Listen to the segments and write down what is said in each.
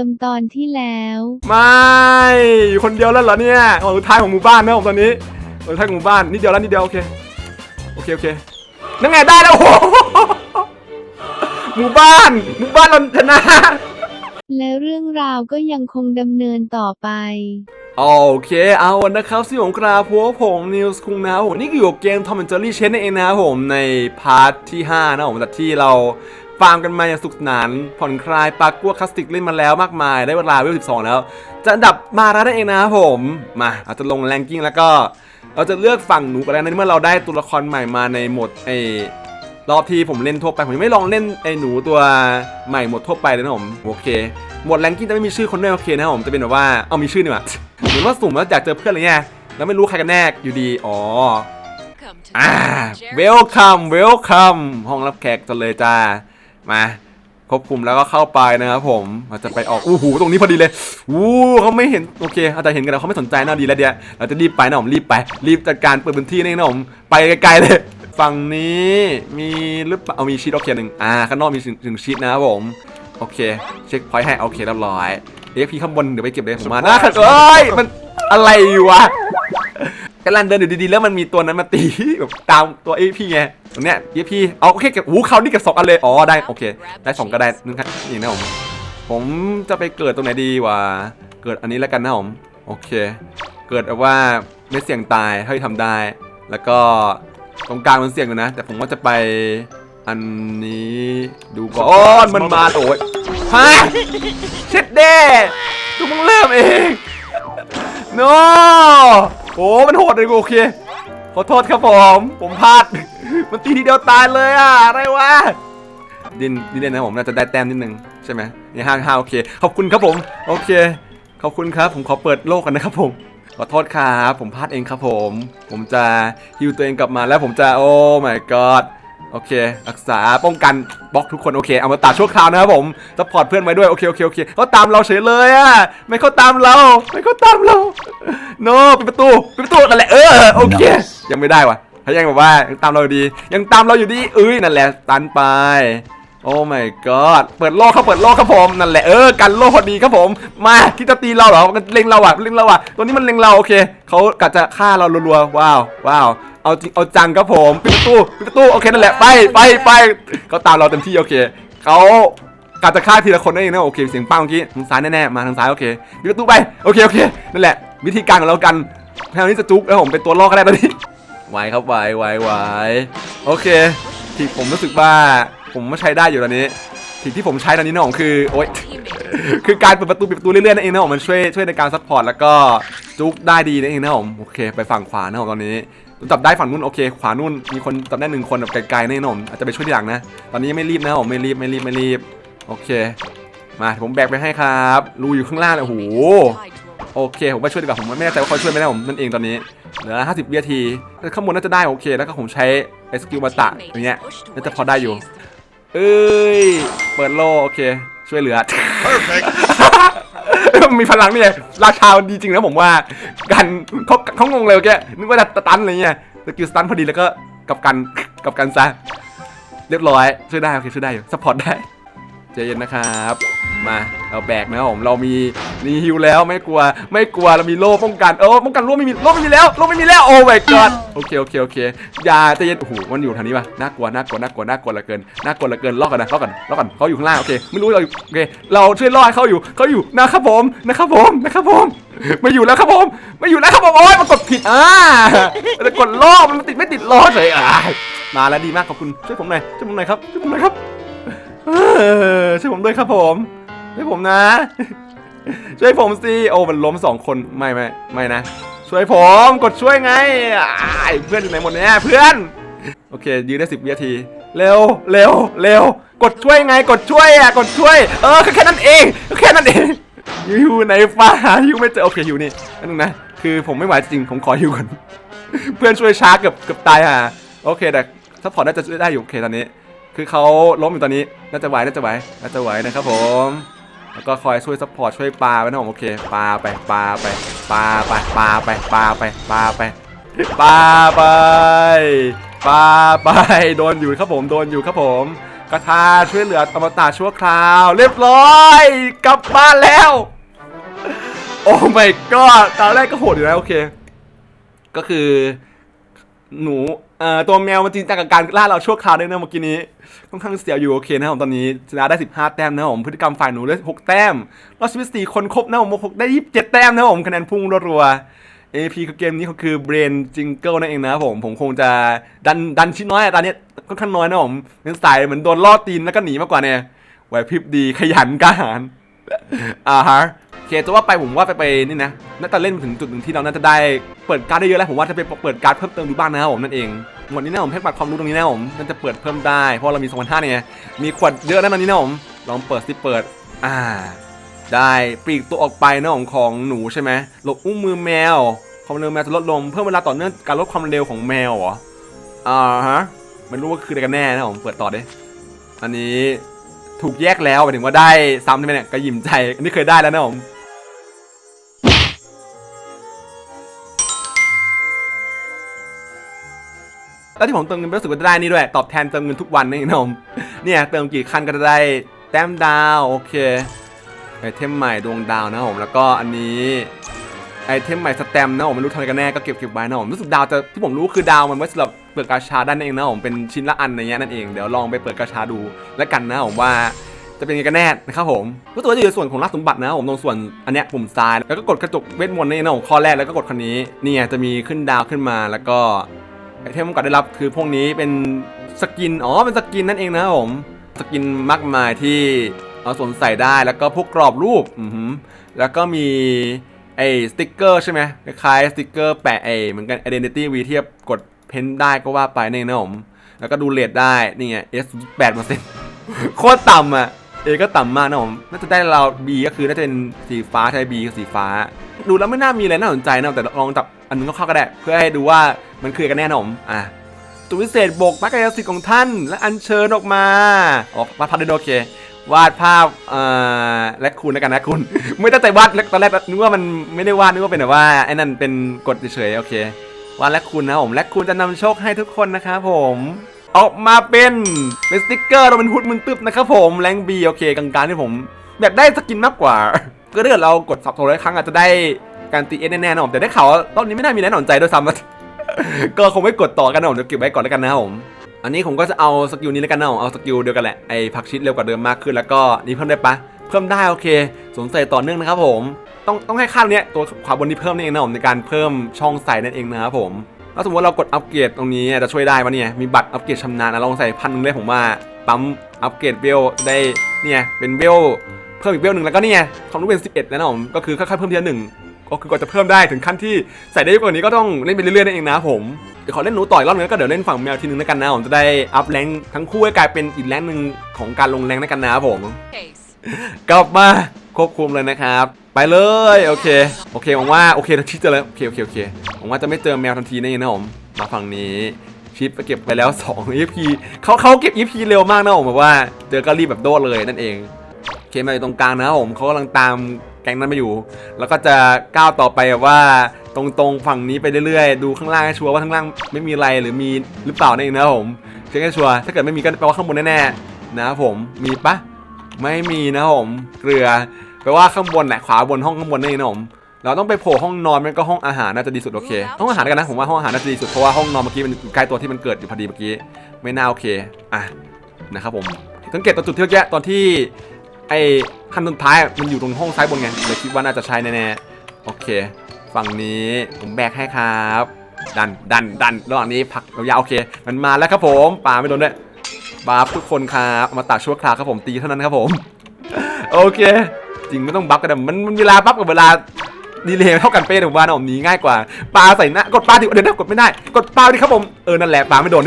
ความเดิมตอนที่แล้ว ไม่อยู่คนเดียวแล้วเหรอเนี่ยโอ้สุดท้ายของหมู่บ้านนะผมตอนนี้สุดท้ายของหมู่บ้านนิดเดียวแล้วนิดเดียวโอเคโอเคโอเคนั่นไงได้แล้วโอ้โหหมู่บ้านหมู่บ้านเราชนะและเรื่องราวก็ยังคงดำเนินต่อไปโอเค เอานะครับสิผมกราพัวผมนิวส์คุงนะครับผมนี่คืออยู่กับเกม Tom and Jerry เชนนั่นเองนะครับผมในพาร์ทที่ 5 นะผมจากที่เรา ฟาร์มกันมาอย่างสุขสนาน ผ่อนคลายปากกัวคลาสติกเล่นมาแล้วมากมาย ได้เวลาเวล12 แล้ว จะอันดับมาแล้วนั่นเองนะครับผม มาเราจะลงแรงกิ้งแล้วก็ เราจะเลือกฝั่งหนูกันแล้วนะเมื่อเราได้ตัวละครใหม่มาในโหมดไอรอบที่ผมเล่นทั่วไปผมยังไม่ลองเล่นไอหนูตัวใหม่หมดทั่วไปเลยนะผมโอเคหมดแรงกิ้งจะไม่มีชื่อคนด้วยโอเคนะครับผมจะเป็นแบบว่าเอามีชื่อนี่หว่าเหมือนว่าสุ่มแล้วอยากเจอเพื่อนอะไรเงี้ยแล้วไม่รู้ใครกันแน่อยู่ดีอ๋ออ่าเวลคัมเวลคัมห้องรับแขกจะเลยจ้า มาควบคุมแล้วก็เข้าไปนะครับผมเราจะไปออกอู้หูตรงนี้พอดีเลยอู้เขาไม่เห็นโอเคอาจจะเห็นกันแล้วเขาไม่สนใจน่าดีแล้วเดียวเราจะรีบไปนะผมรีบไป รีบจัดการเปิดพื้นที่นี่นะผมไปไกลๆเลย ฝั่งนี้มีหรือเปล่าเอามีชีตโอเคหนึ่งอ่าข้างนอกมีถึงชีตนะครับผมโอเค เช็คพอยต์ให้โอเคเรียบร้อยเอ็กพีข้างบนเดี๋ยวไปเก็บเลยผมมาหน้าขัดเอ้ยมันอะไรวะกำลังเดินอยู่ดีๆแล้วมันมีตัวนั้นมาตีแบบตามตัวเอพีไง ตรงเนี้ยเอพีเอาโอเคเก็บหูเขานี่เก็บสองอันเลยอ๋อได้โอเค ได้สองก็ได้นึงครับนี่นะผมผมจะไปเกิดตรงไหนดีวะเกิดอันนี้แล้วกันนะผมโอเค เกิดแบบว่าไม่เสี่ยงตายเท่าที่ทำได้ แล้วก็ตรงกลางมันเสี่ยงอยู่นะ แต่ผมว่าจะไปอันนี้ดูก่อนมันมาโอ้ยฮะเช็ดเด้ทุกมึงเริ่มเองโนโอ้มันโหดเลยกูโอเค ขอโทษครับผม ผมพลาด มันตีทีเดียวตายเลยอะอะไรวะ ดินดินเล่นนะผมน่าจะได้แต้มนิดนึงใช่ไหมนี่ห้าห้าโอเค ขอบคุณครับผม โอเค ขอบคุณครับ ผมขอเปิดโลกกันนะครับผม ขอโทษครับ ผมพลาดเองครับผม ผมจะฮิวตัวเองกลับมาแล้วผมจะ โอ้ my god โอเค รักษาป้องกันบล็อกทุกคนโอเค เอามาตัดชั่วคราวนะครับผมซัพพอร์ตเพื่อนไว้ด้วยโอเคโอเคโอเคเขาตามเราเฉยเลยอะ ไม่เขาตามเรา ไม่เขาตามเรา โนปิดประตูปิดประตูนั่นแหละเออโอเค ยังไม่ได้วะเขายังแบบว่ายังตามเราอยู่ดี ยังตามเราอยู่ดีเอ้ยนั่นแหละตันไปโอ้ my god เปิดโลกเขาเปิดโลกครับผมนั่นแหละเออกันโลกพอดีครับผม มาคิดจะตีเราเหรอมันเล็งเราอะเล็งเราอะตัวนี้มันเล็งเราโอเคเขากะจะฆ่าเรารัวๆว้าวว้าว เอาจริงเอาจังครับผมปิดประตูปิดประตูโอเคนั่นแหละไปไปไปเขาตามเราเต็มที่โอเคเขากะจะฆ่าทีละคนนั่นเองนะโอเคเสียงป้าเมื่อกี้ทางซ้ายแน่ๆมาทางซ้ายโอเคปิดประตูไปโอเคโอเคนั่นแหละ วิธีการของเรากันแถวนี้จะจุกแล้วผมเป็นตัวล่อก็ได้ตอนนี้ไหวครับไหวไหวไหวโอเคที่ผมรู้สึกว่าผมไม่ใช้ได้อยู่ตอนนี้สิ่ที่ผมใช้ตอนนี้นะผมคือโอ๊ยคือการเปิดประตูปิดประตูเรื่อยๆนั่นเองนะผมมันช่วยช่วยในการซัพพอร์ตแล้วก็จุกได้ดีนั่นเองนะผมโอเค ไปฝั่งขวานะผมตอนนี้ จับได้ฝั่งนู้นโอเค ขวานู้นมีคนจับได้หนึ่งคนแบบไกลๆนั่นอนะผมอาจจะไปช่วยทีหลังนะ ตอนนี้ยังไม่รีบนะผมไม่รีบไม่รีบไม่รีบโอเค มาผมแบกไปให้ครับรูอยู่ข้างล่างเลยโอ้โหโอเคผมไปช่วยดีกว่าผมไม่แน่ใจว่าเขาช่วยไหมนะผมนั่นเองตอนนี้เหลือ50วินาทีข้างบนน่าจะได้โอเค แล้วก็ผมใช้ไอสกิลมาตะอย่างเงี้ยน่าจะพอได้อยู่ เอ้ยเปิดโลโอเค ช่วยเหลือ มีพลังนี่ยราชาดีจริงนะผมว่ากันเขาเขางงเลยแกนึกว่าจะตันอะไรเงี้ยสกิลสตันพอดีแล้วก็กับกันกับกันซะเรียบร้อยช่วยได้โอเคช่วยได้อยู่ซัพพอร์ตได้ ใจเย็นนะครับ มาเราแบกนะผมเรามีมีฮิวแล้วไม่กลัว ไม่กลัวเรามีโล่ป้องกันเออป้องกันโล่ไม่มีโล่ไม่มีแล้วโล่ไม่มีแล้วโอ้ my god โอเคโอเคโอเคอย่าใจเย็นโอ้โหมันอยู่ทางนี้ปะน่ากลัวน่ากลัวน่ากลัวน่ากลัวเหลือเกินน่ากลัวเหลือเกินล็อกกันนะล็อกกันล็อกกันเขาอยู่ข้างล่างโอเคไม่รู้เราโอเคเราช่วยล่อให้เขาอยู่เขาอยู่นะครับผมนะครับผมนะครับผมไม่อยู่แล้วครับผมไม่อยู่แล้วครับผมโอ้ยมันกดผิดอ่ามันจะกดล่อมันติดไม่ติดล้อเฉยอ่ามาแล้วดีมากขอบคุณช่วยผมหน่อยช่วยผมหน่อยครับช่วยผมหน่อยครับ ช่วยผมด้วยครับผมช่วยผมนะ ช่วยผมสิโอ้มันล้มสองคนไม่ไม่ไม่นะ ช่วยผมกดช่วยไงอ้เพื่อนอยู่ไหนหมดเนี่ยเพื่อน โอเคยืนได้สิบวินาที เร็วเร็วเร็วกดช่วยไงกดช่วยอะกดช่วย เออแค่นั้นเองแค่นั้นเองอยู่ในฟ้าอยู่ไม่เจอโอเคอยู่นี่นั่นนึงนะคือผมไม่ไหวจริงผมขออยู่ก่อนเพื่อนช่วยช้าเกือบเกือบตายห่าโอเคแต่ซัพพอร์ตน่าจะช่วยได้อยู่โอเคตอนนี้ คือเขาล้มอยู่ตอนนี้ น่าจะไหว น่าจะไหว น่าจะไหวนะครับผม แล้วก็คอยช่วยซัพพอร์ตช่วยปลาไปนะผมโอเค ปลาไป ปลาไป ปลาไป ปลาไป ปลาไป ปลาไป ปลาไป ปลาไป โดนอยู่ครับผม โดนอยู่ครับผมกระทาช่วยเหลืออมตะชั่วคราว เรียบร้อย กลับบ้านแล้ว โอ้ my god ตอนแรกก็โหดอยู่แล้วโอเค ก็คือ หนู เอ่อตัวแมวมันจริงจังกับการล่าเราชั่วคราวด้วยนะเมื่อกี้นี้ค่อนข้างเสียวอยู่โอเคนะครับผมตอนนี้ชนะได้ 15 แต้มนะครับผมพฤติกรรมฝ่ายหนูได้6แต้มรอดชีวิต4คนครบนะผม6ได้ 27 แต้มนะครับผมคะแนนพุ่งรัวๆ AP คือเกมนี้เขาคือ Brain Jingle นั่นเองนะครับผมผมคงจะดันดันชิ้นน้อยตอนนี้ค่อนข้างน้อยนะผมเป็นสายเหมือนโดนล่อตีนแล้วก็หนีมากกว่าเนี่ยไหวพริบดีขยันกล้าหาญอ่าฮะ เคจะว่าไปผมว่าไปไปนี่นะน่าจะเล่นถึงจุดหนึ่งที่เราน่าจะได้เปิดการ์ดได้เยอะแล้วผมว่าจะไปเปิดการ์ดเพิ่มเติมดูบ้างนะครับผมนั่นเองวันนี้นะผมให้บัตรความรู้ตรงนี้นะผมมันจะเปิดเพิ่มได้เพราะเรามี2 5 0 0เนี่ยมีขวดเยอะนะตอนนี้นะผมลองเปิดสิเปิดอ่า ได้ปลีกตัวออกไปนะของของหนูใช่ไหมหลบอุ้มมือแมวความเร็วแมวจะลดลงเพิ่มเวลาต่อเนื่องการลดความเร็วของแมวเหรออ่าฮะไม่รู้ว่าคืออะไรกันแน่นะผมเปิดต่อดิอันนี้ถูกแยกแล้วหมายถึงว่าได้ซ้ำใช่ไหมเนี่ยกระหยิมใจอันนี้เคยได้แล้วนะผม แล้วที่ผมเติมเงินรู้สึกว่าจะได้นี่ด้วย ตอบแทนเติมเงินทุกวันนี่นะผมเนี่ยเติมกี่ครั้งก็จะได้แต้มดาวโอเคไอเทมใหม่ดวงดาวนะผมแล้วก็อันนี้ไอเทมใหม่สแตมนะผมไม่รู้ทำอะไรกันแน่ก็เก็บเก็บไว้นะผมรู้สึกดาวจะที่ผมรู้คือดาวมันไว้สำหรับเปิดกาชาด้านเองนะผมเป็นชิ้นละอันอะไรเงี้ยนั่นเองเดี๋ยวลองไปเปิดกาชาดูแล้วกันนะผมว่าจะเป็นยังไงกันแน่นะครับผมรู้สึกว่าจะอยู่ส่วนของรับสมบัตินะผมตรงส่วนอันเนี้ยปุ่มซ้ายแล้วก็กดกระจกเวทมนต์นี่นะผมข้อแรกแล้วก็กดคันนี้เนี่ยจะมีขึ้นดาวขึ้นมาแล้วก็ ไอเทมที่กดได้รับคือพวกนี้เป็นสกิน อ๋อ เป็นสกินนั่นเองนะครับผม สกินมากมายที่เอาสวมใส่ได้ แล้วก็พวกกรอบรูป อืแล้วก็มีไอสติกเกอร์ใช่ไหมคล้ายสติกเกอร์แปะไอเหมือนกัน identity V ที่กดเพ้นได้ก็ว่าไปนี่นะผม แล้วก็ดูเลทได้ นี่ไง S 8โคตรต่ำอะเอก็ต่ำมากนะผม น่าจะได้เรา B ก็คือน่าจะเป็นสีฟ้าใช่ B คือสีฟ้า ดูแล้วไม่น่ามีอะไรน่าสนใจนะแต่ลองจับอันนึงเข้าก็ได้ เพื่อให้ดูว่ามันคือกันแน่นะผมอะตัววิเศษบกมักกายสิทธิ์ของท่าน และอัญเชิญออกมาออวาดภาพได้ด้วยโอเควาดภาพและคุณแล้วกันนะคุณ ไม่ตั้งใจวาดตอนแรกนึกว่ามันไม่ได้วาดนึกว่าเป็นแบบว่าไอ้นั่นเป็นกฎเฉยๆโอเควาดและคุณนะผมและคุณจะนำโชคให้ทุกคนนะครับผมออกมาเป็นเป็นสติ๊กเกอร์เราเป็นฮุดมึนตึบนะครับผมแรงบีโอเคกลางๆที่ผมอยากได้สกินมากกว่า ก็ถ้าเกิดเรากดสับโทรได้ครั้งอาจจะได้การตีเอสแน่ๆนะผมแต่ได้ข่าวว่าตอนนี้ไม่น่ามีแน่นอนใจด้วยซ้ำก็คงไม่กดต่อกันนะผมจะเก็บไว้ก่อนแล้วกันนะผมอันนี้ผมก็จะเอาสกิลนี้แล้วกันนะผมเอาสกิลเดียวกันแหละไอ้ผักชิดเร็วกว่าเดิมมากขึ้นแล้วก็นี่เพิ่มได้ปะเพิ่มได้โอเคสวมใส่ต่อเนื่องนะครับผมต้องต้องให้ค่าตรงเนี้ยตัวขวาบนนี้เพิ่มนี่เองนะผมในการเพิ่มช่องใส่นั่นเองนะครับผมถ้าสมมติเรากดอัปเกรดตรงนี้จะช่วยได้ปะเนี่ยมีบัตรอัปเกรดชำนาญนะลองใส่พันหนึงเลยผมว่าปั๊มอัปเกรดเบลได้เนี่ยเป็นเบล เพิ่มอีกเบลหนึ่งแล้วก็นี่ยความรู้เป็น 11 แล้วนะผมก็คือค่อยๆเพิ่มทีละหนึ่งก็คือกว่าจะเพิ่มได้ถึงขั้นที่ใส่ได้กว่านี้ก็ต้องเล่นไปเรื่อยๆนั่นเองนะผมเดี๋ยวขอเล่นหนูต่อยรอบนึงแล้วก็เดี๋ยวเล่นฝั่งแมวทีนึงแล้วกันนะผมจะได้อัพแรงทั้งคู่ให้กลายเป็นอีกแรงหนึ่งของการลงแรงค์แล้วกันนะผมกลับมาควบคุมเลยนะครับ ไปเลยโอเคโอเคหวังว่าโอเคทันทีเจอแล้วโอเคโอเคโอเคหวังว่าจะไม่เจอแมวทันทีแน่นะผมมาฝั่งนี้ชิปไปเก็บไปแล้ว2 EP เขาเขาเก็บ EP เร็วมากนะผมแบบว่าเจอก็รีบแบบโดดเลยนั่นเอง เคมาอยู่ตรงกลางนะครับผมเขากำลังตามแก๊งนั้นมาอยู่ แล้วก็จะก้าวต่อไปแบบว่าตรงๆฝั่งนี้ไปเรื่อยๆ ดูข้างล่างให้ชัวร์ว่าข้างล่างไม่มีอะไรหรือมีหรือเปล่านั่นเองนะครับผมเช็คให้ชัวร์ถ้าเกิดไม่มีก็แปลว่าข้างบนแน่ๆนะครับผมมีปะไม่มีนะผมเกลือแปลว่าข้างบนแหละขวาบนห้องข้างบนนี่นะผมเราต้องไปโผล่ห้องนอนมันก็ห้องอาหารน่าจะดีสุดโอเคห้องอาหารกันนะผมว่าห้องอาหารน่าจะดีสุดเพราะว่าห้องนอนเมื่อกี้มันอยู่ใกล้ตัวที่มันเกิดอยู่พอดีเมื่อกี้ไม่น่าโอเคอะนะครับผมสังเกตตัวจุดที่เมื่อกี้ตอนที่ ไอ้ขั้นสุดท้ายมันอยู่ตรงห้องซ้ายบนไงเลยคิดว่าน่าจะใช่แน่ๆโอเค ฝั่งนี้ผมแบกให้ครับ ดันดันดันระหว่างนี้ผักยาวๆโอเค มันมาแล้วครับผมปลาไม่โดนด้วยบัฟทุกคนครับมาตัดชั่วคราวครับผมตีเท่านั้นครับผม โอเค จริงไม่ต้องบัฟกันนะมันมันเวลาบัฟกับเวลาดีเลยเท่ากันเป๊ะผมว่านะผมหนีง่ายกว่าปลาใส่หน้ากดปลาดิเดี๋ยวนะกดไม่ได้ กดปลาดิครับผมเออนั่นแหละปลาไม่โดน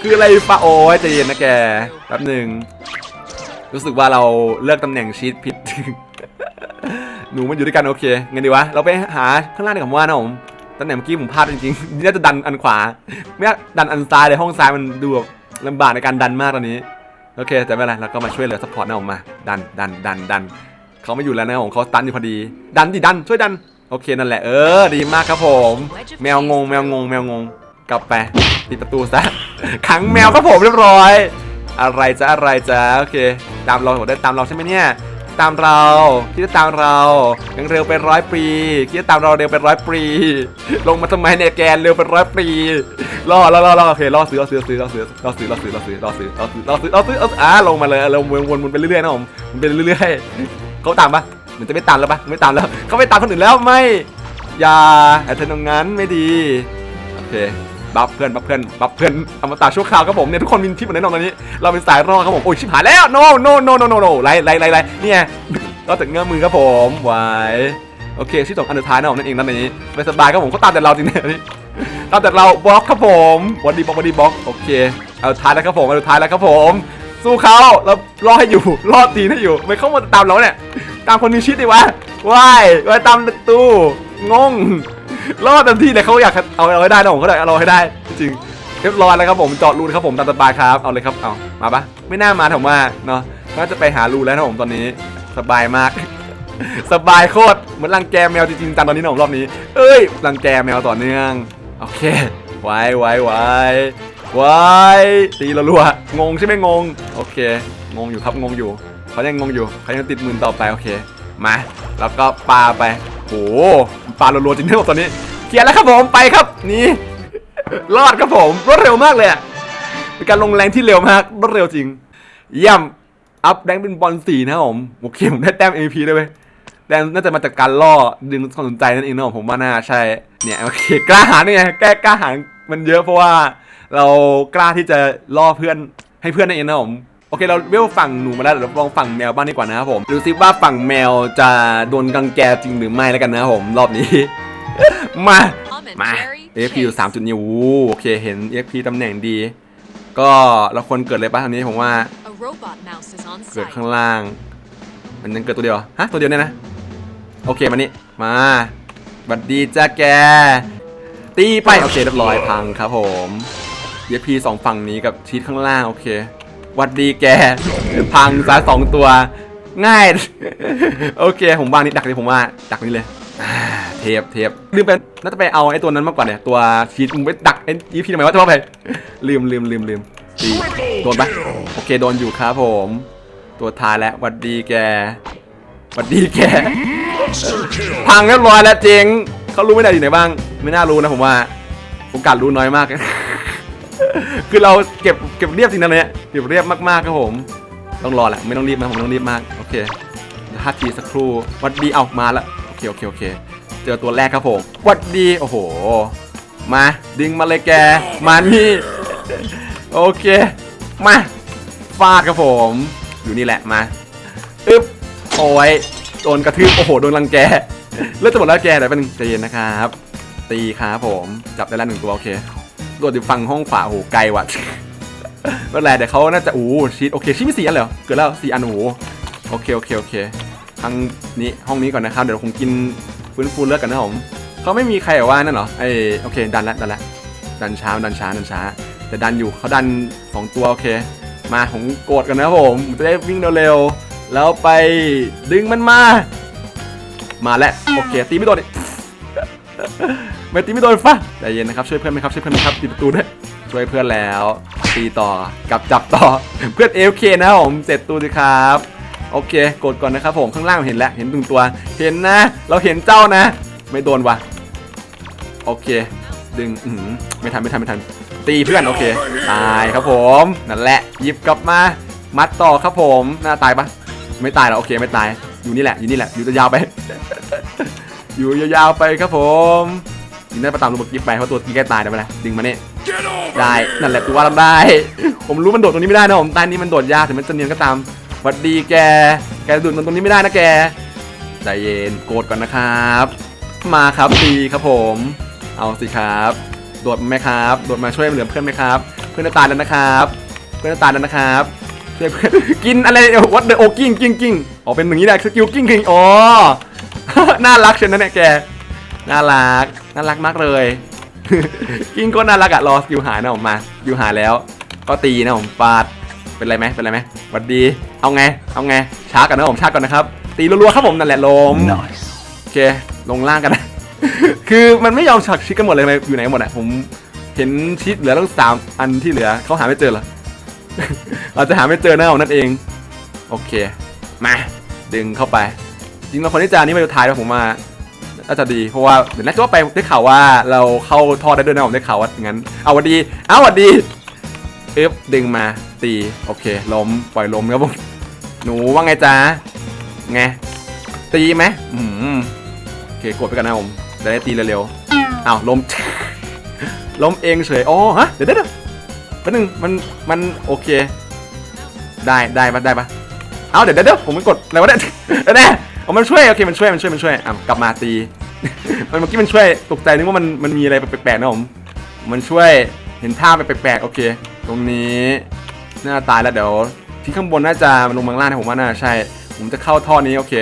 คืออะไรปลาโอ้ยใจเย็นนะแกแป๊บหนึ่ง รู้สึกว่าเราเลือกตำแหน่งชีตผิด หนูมันอยู่ด้วยกันโอเคงั้นดีวะ เราไปหาข้างล่างดีกว่าผมว่านะผมตำแหน่งเมื่อกี้ผมพลาดจริงๆน่าจะดันอันขวา ไม่อดันอันซ้ายเลยห้องซ้ายมันดูแบบลำบากในการดันมากตอนนี้ โอเคแต่ไม่เป็นไรเราก็มาช่วยเหลือซัพพอร์ตนะผมมา ดันดันดันดันเขาไม่อยู่แล้วนะผมเขาตันอยู่พอดี ดันดิดันช่วยดัน โอเคนั่นแหละเออดีมากครับผม แมวงง แมวงง แมวงง กลับไปปิดประตูซะขังแมวครับผมเรียบร้อย อะไรจะอะไรจะโอเค ตามเราผมได้ตามเราใช่ไหมเนี่ยตามเราคิดจะตามเรายังเร็วเป็นร้อยปีคิดจะตามเราเร็วเป็นร้อยปีลงมาทำไมเนี่ยแกนเร็วเป็นร้อยปีรอรอรอรอโอเครอซื้อรอซื้อรอซื้อรอซื้อรอซื้อรอซื้อรอซื้อรอซื้อรอซื้อรอซื้อรอซื้อรอซื้ออ่าลงมาเลยเราวนวนวนไปเรื่อยๆนะผมมันไปเรื่อยๆเขาตามปะเหมือนจะไม่ตามแล้วปะไม่ตามแล้วเขาไม่ตามคนอื่นแล้วไม่อย่าแอบเทนตรงนั้นไม่ดีโอเค บัฟเพื่อนบัฟเพื่อนบัฟเพื่อนอมตะชั่วคราวครับผมเนี่ยทุกคนมีที่เหมือนแน่นอนตอนนี้ เราเป็นสายรอดครับผมโอ้ยชิบหายแล้ว no no no no no no ไล่ไล่ไล่ไล่เนี่ยเราแต่เงื้อมือครับผมไหวโอเคที่สองอันสุดท้ายนะผมนั่นเองนั่นนี้ไม่สบายครับผมเขาตามแต่เราจริงๆนี่ยตามแต่เราบล็อกครับผมวันดีบล็อกวันดีบล็อกโอเคเอาสุดท้ายแล้วครับผมเอาสุดท้ายแล้วครับผมสู้เขาเรารอให้อยู่รอดตีให้อยู่ไม่เข้ามาตามเราเนี่ยตามคนมีชิดดิวะว้ายว้ายตามตู้งง รอดเต็มที่เลยเขาอยากเอาเอาให้ได้นะผมเขาอยากเอาเราให้ได้ จริงเรียบร้อยแล้วครับผมเจาะรูนะครับผมตามสบายครับเอาเลยครับเอามาปะไม่น่ามาผมว่าเนาะน่าจะไปหารูแล้วนะผมตอนนี้สบายมาก สบายโคตรเหมือนรังแกแมวจริงๆจังตอนนี้นะผมรอบนี้ เอ้ยรังแกแมวต่อเนื่องโอเคไว้ไว้ไว้ไว้ตีละรัวงงใช่ไหมงงโอเค งงอยู่ครับงงอยู่เขายังงงอยู่เขายังติดมือต่อไปโอเคมาแล้วก็ปาไป หปลารัวๆจริงๆตอนนี้เคลียร์แล้วครับผมไปครับนี่รอดครับผมรวดเร็วมากเลยเป็นการลงแรงที่เร็วมากรวดเร็วจริงเยี่ยมอัพแดงเป็นบอลสีนะครับผมโอเคผมได้แต้ม MVP ด้วยเว้ยแต้มน่าจะมาจากการล่อดึงความสนใจนั่นเองนะผมว่าน่าใช่เนี่ยโอเคกล้าหาญนี่ไงแก้กล้าหาญมันเยอะเพราะว่า เรากล้าที่จะล่อเพื่อนให้เพื่อนนั่นเองนะผม โอเคเราเวลฝั่งหนูมาแล้วเดี๋ยวเราลองฝั่งแมวบ้างดีกว่านะครับผมดูซิว่าฝั่งแมวจะโดนกังแกจริงหรือไม่แล้วกันนะครับผมรอบนี้ มามา AFP อยู่3จุดนิ้วโอเคเห็น AFP ตำแหน่งดี ก็เราควรเกิดเลยป่ะทางนี้ผมว่าเกิดข้างล่าง มันยังเกิดตัวเดียวฮะตัวเดียวเนี่ยนะโอเคมานี่มาบัดดีจ้าแก ตีไปโอเคเรียบร้อยพังครับผม AFP สองฝั่งนี้กับชีทข้างล่างโอเค วัดดีแก พังซะสองตัว ง่าย โอเค ผมวางนี่ดักเลยผมว่าดักนี่เลยเทปเทปลืมไปน่าจะไปเอาไอ้ตัวนั้นมากกว่าเนี่ย ตัวชีตมึงไปดักไอ้ยีพีทำไมวะจะว่าไปลืมลืมลืมลืมตีโดนปะโอเคโดนอยู่ครับผม ตัวท้ายแล้วหวัดดีแกหวัดดีแกพังเรียบร้อยแล้วเจงเขารู้ไม่ได้อยู่ไหนบ้าง ไม่น่ารู้นะผมว่าโอกาสรู้น้อยมาก คือเราเก็บเก็บเรียบจริงนะเนี่ยเก็บเรียบมากๆครับผม ต้องรอแหละไม่ต้องรีบนะผมไม่ต้องรีบมากโอเคเดี๋ยวห้าทีสักครู่วัดดีเอามาแล้วโอเคโอเคโอเค เจอตัวแรกครับผมวัดดีโอ้โห มาดึงมาเลยแกมานี่โอเคมาฟาดครับผม อยู่นี่แหละมาอึ๊บโอ้ยโดนกระทืบโอ้โหโดนรังแกเลือดจะหมดแล้วแกเดี๋ยวเป็นใจเย็นนะครับ ตีครับผมจับได้แล้วหนึ่งตัวโอเค โดดอยู่ฝั่งห้องขวาโอ้โหไกลว่ะไม่เป็นไรเดี๋ยวเขาน่าจะโอ้ชีตโอเคชีตมีสี่อันเลยเหรอเกิดแล้วสี่อันโอ้โหโอเคโอเคโอเคทางนี้ห้องนี้ก่อนนะครับเดี๋ยวผมกินฟื้นฟูเลือดกันนะผมเขาไม่มีใครแบบว่านั่นเหรอไอโอเคดันละดันละดันช้าดันช้าดันช้า แต่ดันอยู่เขาดันสองตัวโอเค มาผมโกรธกันนะผมผมจะได้วิ่งเร็วๆแล้วไปดึงมันมา มาแล้วโอเคตีไม่โดน ไม่ตีไม่โดนฟะใจเย็นนะครับช่วยเพื่อนไหมครับช่วยเพื่อนไหมครับปิดประตูด้วยช่วยเพื่อนแล้วตีต่อกับจับต่อเพื่อนเอฟเคนะครับผมเสร็จตูสิครับโอเค กดก่อนนะครับผมข้างล่างเห็นแล้วเห็นตึงตัว เห็นนะ เราเห็นเจ้านะ ไม่โดนวะโอเค ดึงอืไม่ทันไม่ทันไม่ทัน ตีเพื่อนโอเคตายครับผมนั่นแหละหยิบกลับมา มัดต่อครับผมหน้าตายปะไม่ตายหรอกโอเคไม่ตายอยู่นี่แหละอยู่นี่แหละอยู่ยาวไป อยู่ยาวๆไปครับผม ยิงได้ประตามลูกบอลกิฟไปเพราะตัวตีใกล้ตายได้ไหมล่ะดึงมาเนี่ยได้นั่นแหละตัวว่าเราได้ ผมรู้มันโดดตรงนี้ไม่ได้นะผมใต้นี้มันโดดยากถึงมันจะเนียนก็ตามหวัดดีแก แกโดดตรงนี้ไม่ได้นะแกใจเย็นโกรธก่อนนะครับ มาครับตีครับผม เอาสิครับโดดมาไหมครับโดดมาช่วยเหลือเพื่อนไหมครับ เพื่อนจะตายแล้วนะครับ เพื่อนจะตายแล้วนะครับช่วยเพื่อนกินอะไรวัดเดอโอกิ้งกิ้งกิ้งอ๋อเป็นอย่างนี้แหละสกิลกิ้งกิ้งอ๋อน่ารักเช่นนั้นเนี่ยแก น่ารัก น่ารักมากเลย กิ้งก็น่ารักอะรอสกิลหายนะผมมาสกิลหายแล้ว ก็ตีนะผมฟาด เป็นไรไหมเป็นไรไหมหวัดดี เอาไง เอาไง ช้ากันนะผมช้าก่อนนะครับ ตีรัวๆครับผมนั่นแหละลมโอเค ลงล่างกันนะ คือมันไม่ยอมฉักชิดกันหมดเลยทำไมอยู่ไหนกันหมดอะผมเห็นชีสเหลือตั้งสามอันที่เหลือเขาหาไม่เจอเหรอ เราจะหาไม่เจอนะเอานั่นเอง โอเค มา ดึงเข้าไป จริงๆเราคนที่จะอันนี้มาดูท้ายแล้วผมว่า น่าจะดีเพราะว่าเดี๋ยวน่าจะว่าไปได้ข่าวว่าเราเข้าท่อได้ด้วยนะผมได้ข่าวว่าอย่างนั้นเอาวัดดีเอาวัดดีเอ๊บดึงมาตีโอเคล้มปล่อยล้มครับผมหนูว่าไงจ๊ะไงตีไหมอืมโอเคกดไปกันนะผมจะได้ตีเร็วๆอ้าวล้มล้มเองเฉยอ๋อฮะเดี๋ยวเดี๋ยวเดี๋ยวแป๊บนึงมันมันโอเค ได้ได้ปะได้ปะเอาเดี๋ยวเดี๋ยวเดี๋ยวผมไม่กดอะไรวะเนี่ยเดี๋ยวแน่ เอามันช่วยโอเคมันช่วยมันช่วยมันช่วยอะกลับมาตี มันเมื่อกี้มันช่วยตกใจนึกว่ามันมันมีอะไรแปลกๆนะผมมันช่วยเห็นท่าไปแปลกๆโอเค ตรงนี้น่าตายแล้วเดี๋ยวที่ข้างบนน่าจะมันลงมางล่างนะผมว่าน่าใช่ ผมจะเข้าท่อนี้โอเค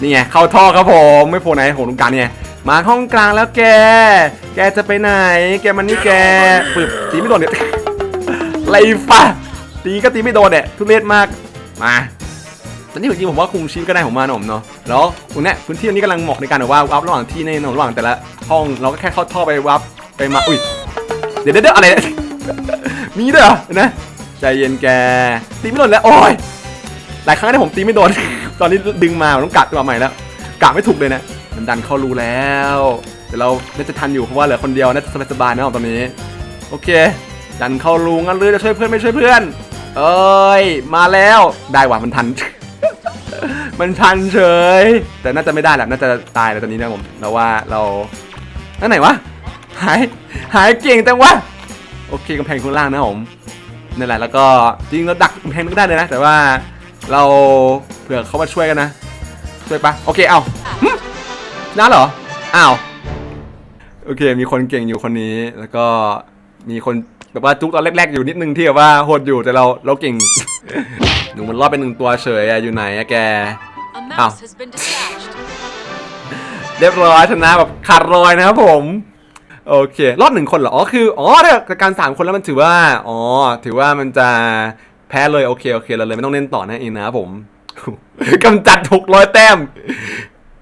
นี่ไงเข้าท่อครับผมไม่โผล่ไหนโหตรงกลางเนี่ยมาห้องกลางแล้วแก แกจะไปไหน แกมันนี่แกปึบตีไม่โดนเนี่ยไรฟะตีก็ตีไม่โดนเนี่ยทุเรศมากมาตอนนี้จริงผมว่าคุมชีพก็ได้ผมมาหน่อมเนาะ แล้วตรงเนี้ยพื้นที่ตรงนี้กำลังเหมาะในการแบบว่าวับระหว่างที่ในระหว่างแต่ละห้องเราก็แค่เข้าท่อไปวับไปมาอุ้ยเดี๋ยวเดี๋ยวอะไรนี่ยมีด้วยเหรอนะใจเย็นแกตีไม่โดนแล้วโอ้ยหลายครั้งที่ผมตีไม่โดน ตอนนี้ดึงมาต้องกัดตัวใหม่แล้วกะไม่ถูกเลยนะมันดันเข้ารูแล้วเดี๋ยวเราน่าจะทันอยู่เพราะว่าเหลือคนเดียวน่าจะสบายๆนะตอนนี้ โอเค ดันเข้ารูงั้นเลยจะช่วยเพื่อนไม่ช่วยเพื่อน เอ้ยมาแล้วได้ว่ะมันทัน มันทันเฉย แต่น่าจะไม่ได้แหละน่าจะตายแล้วตอนนี้นะผมเราว่าเรานั่นไหนวะหายหายเก่งจังวะโอเคกำแพงข้างล่างนะผมนั่นแหละแล้วก็จริงเราดักกำแพงก็ได้เลยนะ แต่ว่าเราเผื่อเขามาช่วยกันนะ ช่วยปะโอเคเอาน้าเหรออ้าวโอเค มีคนเก่งอยู่คนนี้แล้วก็มีคน แบบว่าจุกตอนแรกๆอยู่นิดนึงที่แบบว่าโหดอยู่แต่เราเราเก่งหนูมันรอดเป็นหนึ่งตัวเฉยอะอยู่ไหนอะแก A mouse has been dispatched. เรียบร้อยชนะแบบขาดรอยนะครับผม โอเค รอดหนึ่งคนเหรอ อ๋อ คือ อ๋อถ้าเกิดการสามคนแล้วมันถือว่า อ๋อ ถือว่ามันจะแพ้เลย โอเค โอเค เราเลยไม่ต้องเล่นต่อนั่นเองนะครับผมกำจัดหกร้อยแต้ม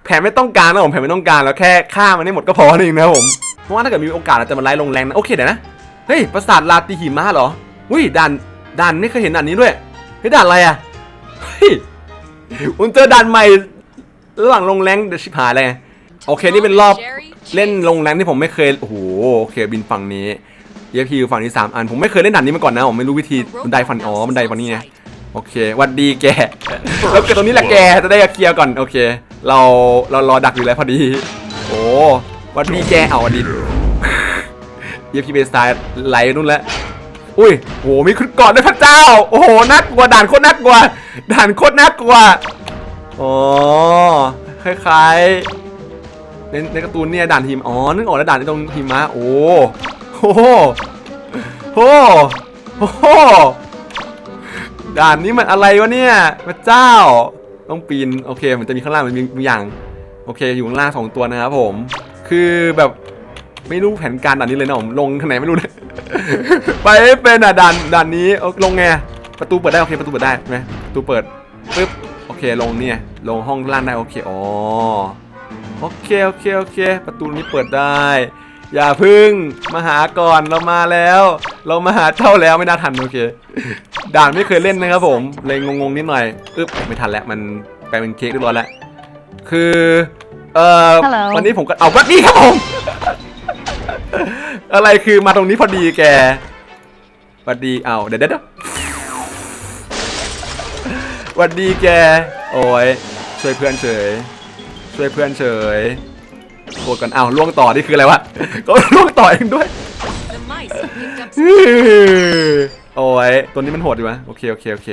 แผนไม่ต้องการนะผม แผนไม่ต้องการแล้วแค่ฆ่ามันให้หมดก็พอนั่นเองนะครับผม เพราะว่าถ้าเกิดมีโอกาสเราจะมาไล่ลงแรงนะ โอเคเดี๋ยวนะ เฮ้ยปราสาทลาติหิมะเหรออุ้ยด่านด่านไม่เคยเห็นด่านนี้ด้วยเฮ้ยด่านอะไรอะเฮ้ยผมเจอด่านใหม่ระหว่างลงแรงเดชิบหายเลยโอเคนี่เป็นรอบเล่นลงแรงที่ผมไม่เคยโอ้โหโอเคบินฝั่งนี้เยพีฝั่งนี้3อันผมไม่เคยเล่นด่านนี้มาก่อนนะผมไม่รู้วิธีบันไดฟันอ๋อบันไดฟันนี้ไงโอเควัดดีแกแล้วเกิดตรงนี้แหละแกจะได้เคลียร์ก่อนโอเค เราเรารอดักอยู่แล้วพอดี โอ้วัดดีแกเอาวัดดี เยพีเบสไตล์ไหลนู่นแล้วอุ้ยโหมีขึ้นก่อนด้วยพระเจ้า โอ้โหน่ากลัวด่านโคตรน่ากลัวด่านโคตรน่ากลัวอ๋อคล้ายๆในในการ์ตูนเนี่ยด่านหิมอ๋อนึกออกแล้วด่านที่ตรงหิมะโอ้โหโหโหโหด่านนี้มันอะไรวะเนี่ยพระเจ้า ต้องปีนโอเค มันจะมีข้างล่างมันมีบางอย่าง โอเคอยู่ข้างล่างสองตัวนะครับผม คือแบบ ไม่รู้แผนการด่านนี้เลยนะผมลงทางไหนไม่รู้นะไปไม่เป็นอะด่านด่านนี้เอาลงไงประตูเปิดได้โอเคประตูเปิดได้ใช่ไหมประตูเปิดปึ๊บโอเคลงเนี่ยลงห้องล่างได้โอเคอ๋อโอเคโอเคโอเค ประตูนี้เปิดได้ อย่าพึ่งมาหาก่อนเรามาแล้ว เรามาหาเจ้าแล้วไม่น่าทันโอเค ด่านไม่เคยเล่นนะครับผมเลยงงๆนิดหน่อยอึ๊บไม่ทันแล้วมันกลายเป็นเค้กเรียบร้อยแล้วคือเอ่อ Hello วันนี้ผมก็เอาวัดดีครับผม อะไรคือมาตรงนี้พอดีแกหวัดดีเอาเดี๋ยวเดี๋ยวหวัดดีแก โอ้ยช่วยเพื่อนเฉย ช่วยเพื่อนเฉยโกดก่อนอ้าล่วงต่อนี่คืออะไรวะ ก็ล่วงต่อเองด้วย โอ้ยตัวนี้มันโหดดีวะโอเคโอเคโอเค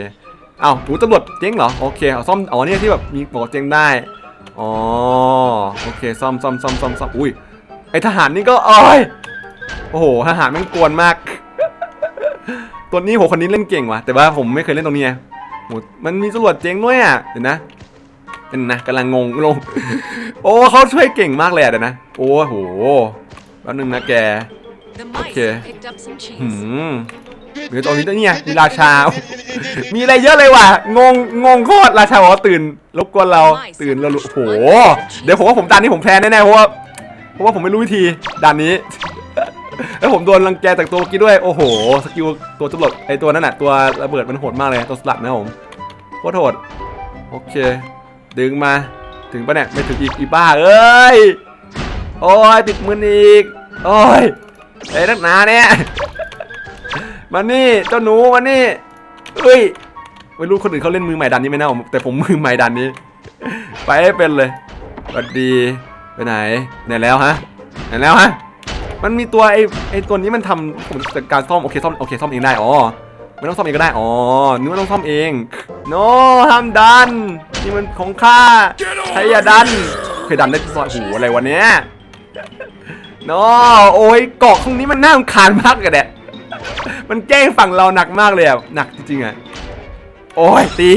เอ้าวหูตำรวจเจ๊งเหรอ โอเคเอาซ่อม อ๋อเนี่ยที่แบบมีบอกเจ๊งได้ อ๋อ โอเค ซ่อมซ่อมซ่อมซ่อมซ่อมอุ้ย ไอทหารนี่ก็อ้อยโอ้โหทหารแม่งกวนมาก ตัวนี้โหคนนี้เล่นเก่งว่ะ แต่ว่าผมไม่เคยเล่นตรงนี้ไงโหมันมีตำรวจเจ๊งด้วยอะเดี๋ยวนะเป็นนะกำลังงงลง โอ้เขาช่วยเก่งมากเลยอะเดี๋ยวนะ โอ้โหแป๊บนึงนะแก The mice Okay. have picked up some หื cheese. มเดี๋ยวตรงนี้เนี่ยมีราชา มีอะไรเยอะเลยว่ะ งง งงโคตรราชาบอกว่าตื่นรบกวนเรา ตื่นแล้วโอ้โห เดี๋ยวผมว่าผมด่านนี้ผมแพ้แน่ๆเพราะว่า ราะว่าผมไม่รู้วิธีด่านนี้ แล้วผมโดนรังแกจากตัวกี้ด้วย โอ้โห สกิลตัวตลบไอตัวนั้นน่ะตัวระเบิดมันโหดมากเลยตัวสลัดนะผมโคตรโหดโอเค ดึงมาถึงปะเนี่ยไม่ถึงอีกอีบ้าเอ้ยโอ้ยติดมืออีกโอ้ยไอ้นักหนาเนี่ยมานี่เจ้าหนูมานี่เฮ้ยไม่รู้คนอื่นเขาเล่นมือใหม่ดันนี้ไหมนะผมแต่ผมมือใหม่ดันนี้ ไปให้เป็นเลยสวัสดี ไปไหนไหนแล้วฮะไหนแล้วฮะมันมีตัวไอ้ไอ้ตัวนี้มันทำผมจัดการซ่อมโอเคซ่อมโอเคซ่อมเองได้อ๋อไม่ต้องซ่อมเองก็ได้อ๋อนึกว่าต้องซ่อมเอง โนห้ามดันนี่มันของข้าใครอย่าดันเคยดันได้ซอยหูอะไรวันเนี้ยโนโอ้ยเกาะตรงนี้มันน่ารำคาญมากเลยเนี่ยมันแกล้งฝั่งเราหนักมากเลยอะหนักจริงๆอะโอ้ยตี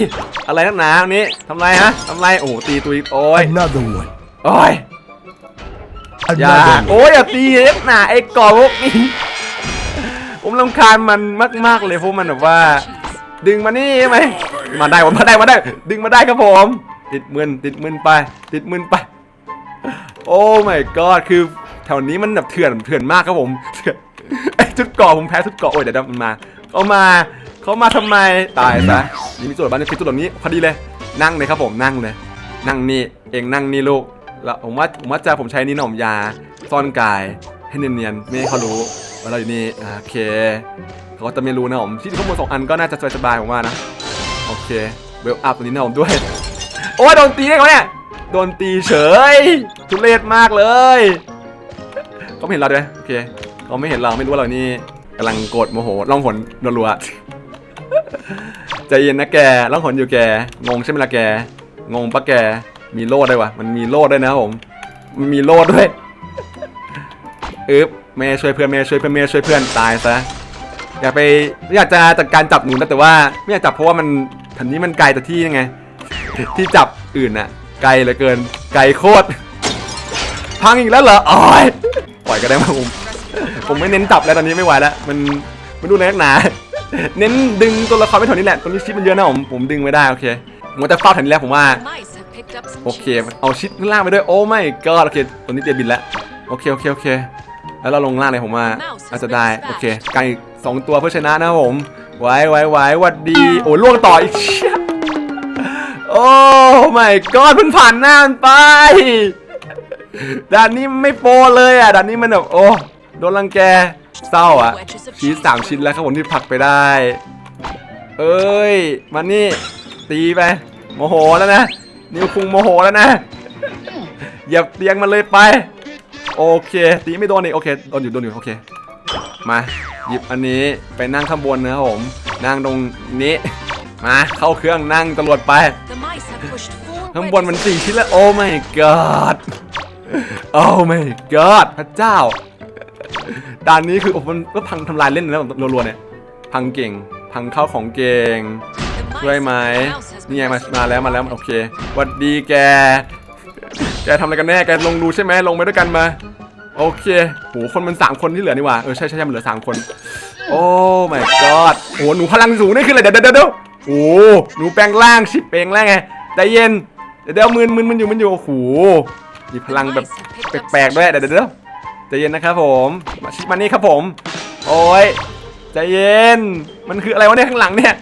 อะไรนักหนาตรงนี้ทำไรฮะทำไรโอ้โหตีตัวอีกโอ้ย Another one. โอ้ย อย่าโอ้ยอย่าตีเอฟหนาไอ้กอพวกนี้ผมรำคาญมันมาก ๆ เลยพราะมันแบบว่า ดึงมานี่ใช่ไหมมาได้มาได้มาได้ ดึงมาได้ครับผม ติดมึนติดมึนไป ติดมึนไป โอ้ my god คือแถวนี้มันแบบเถื่อนเถื่อนมากครับผมไอ้ชุดเกาะผมแพ้ชุดเกาะโอ้ยเดี๋ยวเดี๋ยวมันมาเขามาเขามาทำไมตายซะนี่มีจุดบ้านคือจุดแบบนี้พอดีเลย นั่งเลยครับผมนั่งเลย นั่งนี่เองนั่งนี่ลูก แล้วผมว่าผมว่าจะผมใช้นี่หน่อมยาซ่อนกายให้เนียนๆไม่ให้เขารู้ว่าเราอยู่นี่อ่าโอเคเขาก็จะไม่รู้นะผมที่ข้างบนสองอันก็น่าจะสบายๆผมว่านะโอเคเวลอัพตัวนี้นะผมด้วย โอ้โดนตีได้ไงวะเนี่ยโดนตีเฉยทุเรศมากเลยเขาไม่เห็นเราด้วยโอเคเขาไม่เห็นเราไม่รู้ว่าเรานี่กำลังโกรธโมโหล่องหนรัวๆใจเย็นนะแกล่องหนอยู่แกงงใช่ไหมล่ะแกงงปะแก มีโล่ด้วยวะมันมีโล่ด้วยนะผม มันมีโล่ด้วยอึ๊บเมย์ช่วยเพื่อนเมย์ช่วยเพื่อนเมย์ช่วยเพื่อนตายซะอยากไปอยากจะจัดการจับหนูนะแต่ว่าไม่อยากจับเพราะว่ามันแผ่นนี้มันไกลแต่ที่ยังไง ที่จับอื่นน่ะ ไกลเหลือเกิน ไกลโคตรพังอีกแล้วเหรออ๋อยปล่อยก็ได้มาผมผมไม่เน้นจับแล้วตอนนี้ไม่ไหวแล้ว มันมันดูแนักหนาเน้นดึงตัวละครไม่ถอนี้แหละตัวนี้ชิปมันเยอะนะผมผมดึงไม่ได้โอเคผมจะเฝ้าแถวนี้แล้วผมว่า The mice have picked up some โอเค cheese. เอาชิดข้างล่างไปด้วย โอ้ไม่ก็โอเคตัวนี้เตรียมบินแล้ว โอเค โอเค โอเค แล้วเราลงล่างเลยผมว่าอาจจะได้ โอเคไกันอีกสองตัวเพื่อชนะนะครับผม ไว้ไว้ไว้หวัดดี โอ้ล่วงต่ออีกเชี่ยโอ้ไม่ก็เพิ่งผ่านหน้ามันไป ด่านนี้ไม่โปรเลยอะ ด่านนี้มันแบบ โอ้ โดนรังแก เศร้าอะ ชีสสามชิ้นแล้วครับผมที่ผลักไปได้ เอ้ย มานี่ ตีไป โมโหแล้วนะ นิวคุงโมโหแล้วนะเหยียบเตียงมันเลยไป โอเค ตีไม่โดนอีกโอเคโดนอยู่โดนอยู่โอเค มาหยิบอันนี้ไปนั่งข้างบนนะครับผม นั่งตรงนี้ มาเข้าเครื่องนั่งตำรวจไป The mice have pushed four ข้างบนมัน wedges สี่ชิ้นแล้วโอ้ my god โอ้ my god พระเจ้าด่านนี้คือโอ้มันก็พังทำลายเล่นนะรัวๆเนี่ย พังเก่ง พังเข้าของเก่ง The ช่วย mice ไหม the mouse has นี่ไง been มา rescued. มาแล้วมาแล้วโอเคหวัดดีแก แกทำอะไรกันแน่แกลงดูใช่ไหมลงไปด้วยกันมา โอเคโหคนมันสามคนที่เหลือนี่หว่าเออใช่ใช่ใช่มันเหลือสามคน โอ้ my god โอ้หนูพลังสูงนี่คืออะไรเดี๋ยวเดี๋ยวเดี๋ยวโอ้หนูแปลงร่างชิปเปลงร่างไงใจเย็นเดี๋ยวเดี๋ยวมืนมืนมันอยู่มันอยู่โอ้โหมีพลังแบบแปลกๆด้วยเดี๋ยวเดี๋ยวเดี๋ยวใจเย็นนะครับผมมาชิปมานี่ครับผม โอ้ยใจเย็นมันคืออะไรวะเนี่ยข้างหลังเนี่ย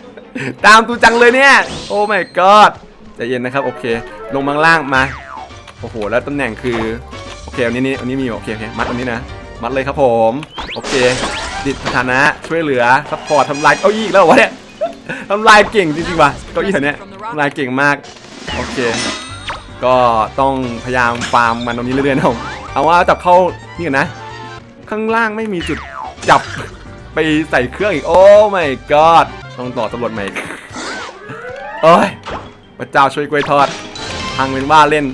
ตามตูจังเลยเนี่ย โอ้ my god ใจเย็นนะครับ โอเค ลงมางล่างมา โอ้โห แล้วตำแหน่งคือ โอเค อันนี้นี่อันนี้มีอยู่โอเคโอเค มัดอันนี้นะ มัดเลยครับผม โอเค ดิดสถานะ ช่วยเหลือซัพพอร์ตทำลายเก้าอี้อีกแล้ววะเนี่ยทำลายเก่งจริงๆว่ะ เก้าอี้แถวเนี้ยทำลายเก่งมาก โอเค ก็ต้องพยายามฟาร์มมันตรงนี้เรื่อยๆนะผมเอาว่าจับเข้า นี่ก่อนนะ ข้างล่างไม่มีจุดจับไปใส่เครื่องอีก โอ้ my god ต้องต่อตำรวจใหม่อีกโอ้ยพระเจ้าช่วยกล้วยทอดพังเป็นว่าเล่น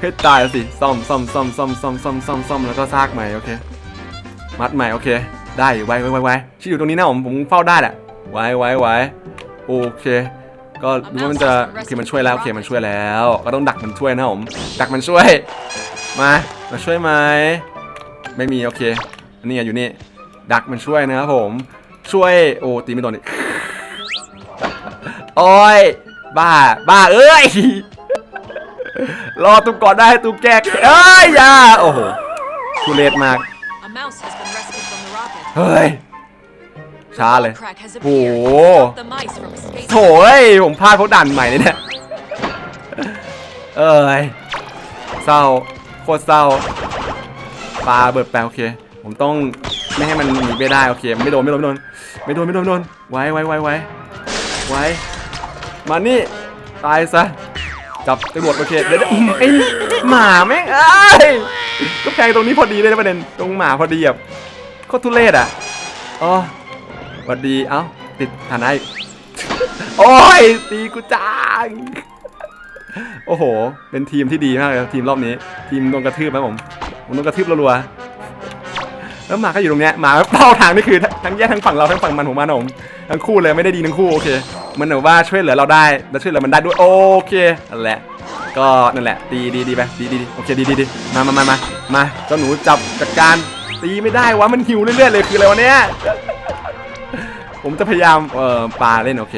ให้ตายสิซ่อมซ่อมซ่อมซ่อมซ่อมซ่อมซ่อมซ่อมแล้วก็ซากใหม่โอเค มัดใหม่โอเค ได้ไว้ไว้ไว้ไว้ที่อยู่ตรงนี้นะผมผมเฝ้าได้แหละไว้ไว้ไว้โอเค ก็ดูว่ามันจะโอเคมันช่วยแล้วโอเคมันช่วยแล้ว ก็ต้องดักมันช่วยนะผมดักมันช่วยมามาช่วยไหมไม่มีโอเคอันนี้อยู่นี่ดักมันช่วยนะครับผม ช่วย โอ้ตีไม่โดนอีกโอ้ยบ้า บ้า เอ้ย รอตูก่อนได้ตูแก้เอ้ยอย่าโอ้โหทุเรศมาก mouse has been rescued from the rocket. เฮ้ย ช้าเลย Crack has โอ้โห appeared. Stop the mice from escaping. โถ่เอ้ยผมพลาดเพราะด่านใหม่เลยเนี่ยเอ้ยเศร้าโคตรเศร้าปลาเบิดแปลโอเค ผมต้องไม่ให้มันหนีไปได้ โอเค ไม่โดน ไม่โดน ไม่โดน ไม่โดนไม่โดนไม่โดนไว้ไว้ไว้ไว้ไว้มานี่ตายซะจับตำรวจโอเคเดี๋ยวเดี๋ยวอื้อไอ้หมาแม่งเอ้ยก็แพงตรงนี้พอดีเลยนะประเด็นตรงหมาพอดีแบบโคตรทุเรศอะอ๋อสวัสดีเอ้าติดฐานะอีกโอ้ยตีกูจังโอ้โห เป็นทีมที่ดีมากเลยครับทีมรอบนี้ ทีมโดนกระทืบนะผมผมโดนกระทืบรัวๆ แล้วหมาก็อยู่ตรงเนี้ยหมาเป้าทางนี่คือทั้งแย่ทั้งฝั่งเราทั้งฝั่งมันของมันผมทั้งคู่เลยไม่ได้ดีทั้งคู่โอเคมันแบบว่าช่วยเหลือเราได้และช่วยเหลือมันได้ด้วยโอเคนั่นแหละ ก็นั่นแหละดีดีดีไปดีดีโอเคดีดีดีมามามามามาเจ้าหนูจับจัดการตีไม่ได้วะมันหิวเรื่อยๆเลยคืออะไรวะเนี้ยผมจะพยายามเอ่อปาเล่นโอเค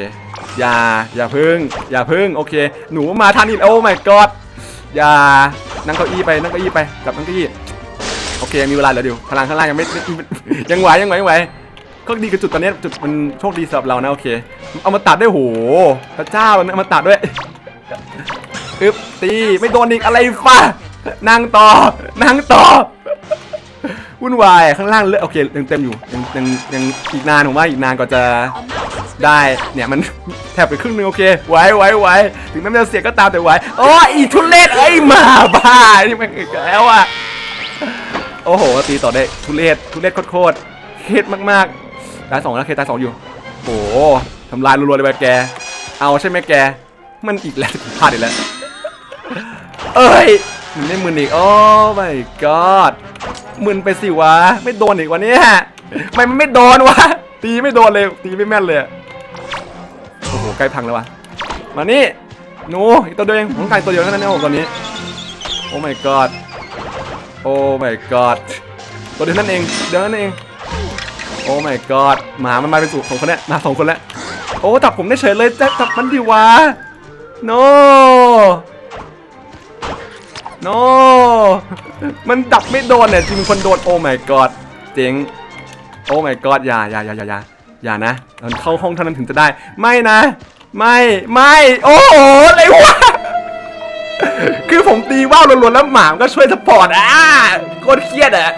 อย่าอย่าพึ่ง อย่าพึ่งโอเค หนูมาทันอีกโอ้ my god อย่านั่งเก้าอี้ไปนั่งเก้าอี้ไปจับนั่งเก้าอี้ โอเคยังมีเวลาเหลืออยู่พลังข้างล่างยังไม่ยังไหวยังไหวยังไหวก็ดีกับจุดตอนนี้จุดมันโชคดีสำหรับเรานะโอเค เอามาตัดด้วยโหพระเจ้าเอามาตัดด้วยอึ๊บตีไม่โดนอีกอะไรฟ้านั่งต่อนั่งต่อวุ่นวายข้างล่างเลอะโอเคยังเต็มอยู่ยังยังยังอีกนานผมว่าอีกนานกว่าจะได้เนี่ยมันแทบไปครึ่งนึงโอเคไว้ไว้ไว้ถึงแม้จะเสียก็ตามแต่ไว้โอ้อีทุเรศไอ้หมาบ้านี่มันอีกแล้วอะ โอ้โหตีต่อได้ทุเรศทุเรศโคตรเครียดมากๆตายสองแล้วเคตายสองอยู่โอ้โหทำลายรัวๆเลยไปแก เอาใช่ไหมแก มันอีกแล้วพลาดอีกแล้วเอ้ยมันไม่มึนอีกโอ้ my god มึนไปสิวะ ไม่โดนอีกวันนี้ทำไมมันไม่โดนวะ ตีไม่โดนเลย ตีไม่แม่นเลย โอ้โห ใกล้พังแล้ววะ มานี่หนูอีกตัวเดียวเองผมไก่ตัวเดียวเท่านั้นเองผมตอนนี้ โอ้ my god โอ้ my god ตัวเดียวนั่นเองเดียวนั่นเอง โอ้ my god หมามันมาเป็นสูสองคนแล้วมาสองคนแล้ว โอ้จับผมได้เฉยเลยจะจับมันดีวะ no no มันดับไม่โดนเนี่ยจริงคนโดนโอ้ my god เจ๋งโอ้ my god อย่าอย่าอย่าอย่าอย่าอย่านะเราเข้าห้องเท่านั้นถึงจะได้ ไม่นะ ไม่ ไม่ โอ้โหอะไรวะ คือผมตีว่าวล้วนๆแล้วหมามนก็ช่วยสปอร์ตอะโคตรเครียดอะ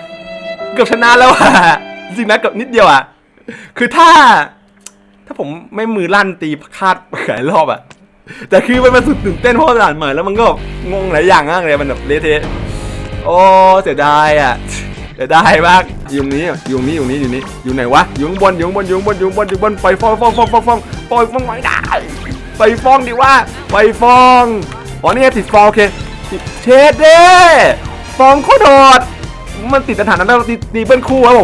เกือบชนะแล้วอะ จริงนะเกือบนิดเดียวอะ คือถ้า ถ้าผมไม่มือลั่นตีคาดหลายรอบอะ แต่คือมันมันสุดตื่นเต้นเพราะว่าด่านใหม่แล้วมันก็งงหลายอย่างมากเลยมันแบบเละเทะโอ้เสียดายอะเสียดายมากอยู่นี้อยู่นี้อยู่นี้อยู่นี่อยู่ไหนวะอยู่ข้างบนอยู่ข้างบนอยู่ข้างบนอยู่ข้างบนอยู่ข้างบนปล่อยฟองฟองฟองฟองฟองปล่อยฟองไม่ได้ ไปฟ้อยฟองดิว่า ไปฟ้อยฟองอ๋อนี่ติดฟองโอเคติดเชดเด้ฟองโคตรโดดมันติดสถานะแล้วตีตีเบิ้ลคู่ครับผม